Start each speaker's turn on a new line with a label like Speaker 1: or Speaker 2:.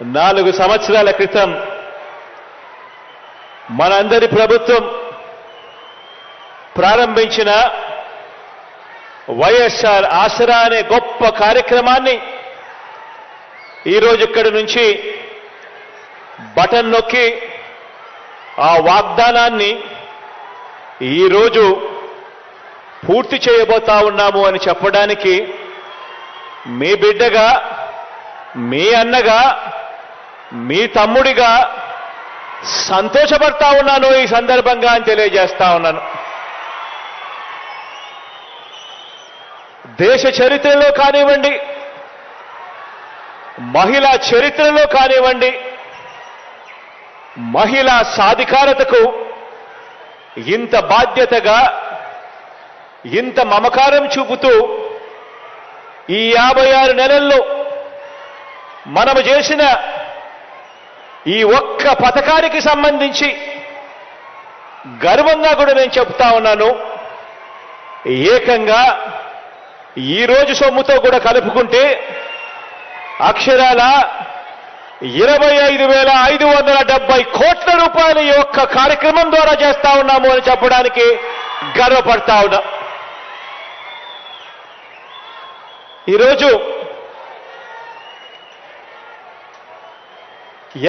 Speaker 1: నాలుగు సంవత్సరాల క్రితం మనందరి ప్రభుత్వం ప్రారంభించిన వైఎస్ఆర్ ఆసరా అనే గొప్ప కార్యక్రమాన్ని ఈరోజు ఇక్కడి నుంచి బటన్ నొక్కి ఆ వాగ్దానాన్ని ఈరోజు పూర్తి చేయబోతా ఉన్నాము అని చెప్పడానికి మీ బిడ్డగా మీ అన్నగా మీ తమ్ముడిగా సంతోషపడతా ఉన్నాను ఈ సందర్భంగా అని తెలియజేస్తా ఉన్నాను. దేశ చరిత్రలో కానివ్వండి మహిళా చరిత్రలో కానివ్వండి మహిళా సాధికారతకు ఇంత బాధ్యతగా ఇంత మమకారం చూపుతూ ఈ యాభై ఆరు నెలల్లో మనము చేసిన ఈ ఒక్క పథకానికి సంబంధించి గర్వంగా కూడా నేను చెప్తా ఉన్నాను. ఏకంగా ఈ రోజు సొమ్ముతో కూడా కలుపుకుంటే అక్షరాల ఇరవై ఐదు వేల ఐదు వందల డెబ్బై కోట్ల రూపాయలు ఈ ఒక్క కార్యక్రమం ద్వారా చేస్తా ఉన్నాము అని చెప్పడానికి గర్వపడతా ఉన్నా. ఈరోజు